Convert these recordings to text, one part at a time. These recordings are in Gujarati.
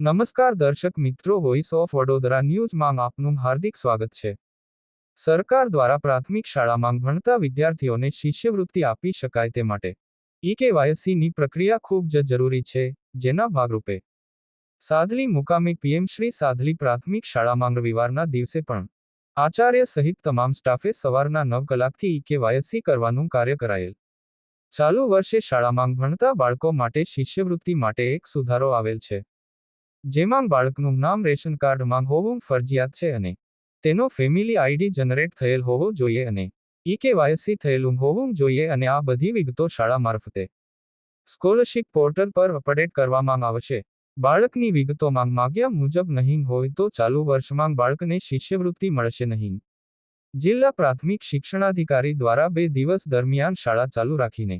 નમસ્કાર દર્શક મિત્રો વોઇસ ઓફ વડોદરા ન્યૂઝમાં આપનું હાર્દિક સ્વાગત છે. સરકાર દ્વારા પ્રાથમિક શાળામાં ભણતા વિદ્યાર્થીઓને શિષ્યવૃત્તિ આપી શકાય તે માટે ઈકેવાયસીની પ્રક્રિયા ખૂબ જ જરૂરી છે, જેના ભાગરૂપે સાદલી મુકામે પીએમ શ્રી સાદલી પ્રાથમિક શાળામાં રવિવારના દિવસે પણ આચાર્ય સહિત તમામ સ્ટાફે સવારના નવ કલાકથી ઈકેવાયસી કરવાનું કાર્ય કરાયેલ. ચાલુ વર્ષે શાળામાં ભણતા બાળકો માટે શિષ્યવૃત્તિ માટે એક સુધારો આવેલ છે. જેમાં બાળકનું નામ રેશન કાર્ડમાં હોવું ફરજિયાત છે અને તેનો ફેમિલી આઈડી જનરેટ થયેલ હોવો જોઈએ અને ઈકેવાયસી થયેલું હોવું જોઈએ અને આ બધી વિગતો શાળા મારફતે સ્કોલરશિપ પોર્ટલ પર અપડેટ કરવામાં આવશે. બાળકની વિગતો માંગ માગ્યા મુજબ નહીં હોય તો ચાલુ વર્ષમાં બાળકને શિષ્યવૃત્તિ મળશે નહીં. જિલ્લા પ્રાથમિક શિક્ષણાધિકારી દ્વારા બે દિવસ દરમિયાન શાળા ચાલુ રાખીને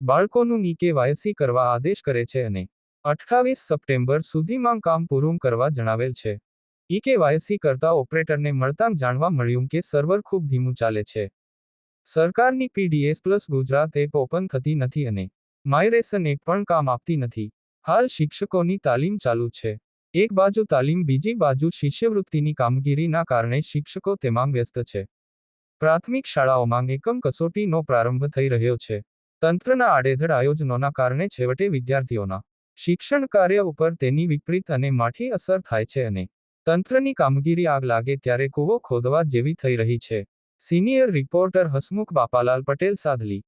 બાળકોનું ઈકેવાયસી કરવા આદેશ કરે છે અને અઠ્ઠાવીસ સપ્ટેમ્બર સુધીમાં કામ પૂરું કરવા જણાવેલ છે. ઈકેવાયસી કરતા ઓપરેટરને મળતાં જાણવા મળ્યું કે સર્વર ખૂબ ધીમું ચાલે છે. સરકારની PDS plus Gujarat app open થતી નથી અને માયરેસન એપ પણ કામ આપતી નથી. હાલ શિક્ષકોની તાલીમ ચાલુ છે. એક બાજુ તાલીમ, બીજી બાજુ શિષ્યવૃત્તિની કામગીરીના કારણે શિક્ષકો તેમાં વ્યસ્ત છે. પ્રાથમિક શાળાઓમાં એકમ કસોટીનો પ્રારંભ થઈ રહ્યો છે. તંત્રના આડેધડ આયોજનોના કારણે છેવટે વિદ્યાર્થીઓના શિક્ષણ કાર્ય ઉપર તેની વિપરીત અને માઠી અસર થાય છે અને તંત્રની કામગીરી આગ લાગે ત્યારે કૂવો ખોદવા જેવી થઈ રહી છે. Senior reporter Hasmukh Bapalal Patel Sadli.